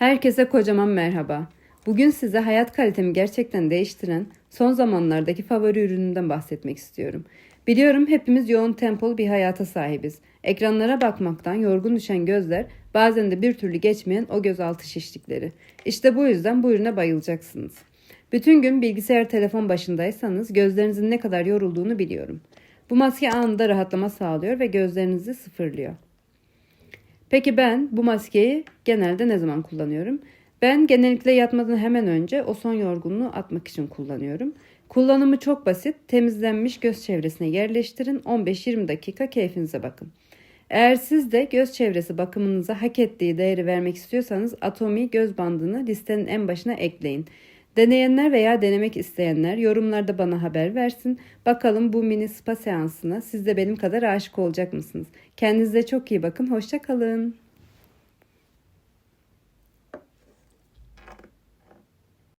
Herkese kocaman merhaba. Bugün size hayat kalitemi gerçekten değiştiren son zamanlardaki favori ürünümden bahsetmek istiyorum. Biliyorum hepimiz yoğun tempolu bir hayata sahibiz. Ekranlara bakmaktan yorgun düşen gözler bazen de bir türlü geçmeyen o gözaltı şişlikleri. İşte bu yüzden bu ürüne bayılacaksınız. Bütün gün bilgisayar telefon başındaysanız gözlerinizin ne kadar yorulduğunu biliyorum. Bu maske anında rahatlama sağlıyor ve gözlerinizi sıfırlıyor. Peki ben bu maskeyi genelde ne zaman kullanıyorum? Ben genellikle yatmadan hemen önce o son yorgunluğu atmak için kullanıyorum. Kullanımı çok basit. Temizlenmiş göz çevresine yerleştirin. 15-20 dakika keyfinize bakın. Eğer siz de göz çevresi bakımınıza hak ettiği değeri vermek istiyorsanız Atomi göz bandını listenin en başına ekleyin. Deneyenler veya denemek isteyenler yorumlarda bana haber versin. Bakalım bu mini spa seansına siz de benim kadar aşık olacak mısınız? Kendinize çok iyi bakın. Hoşça kalın.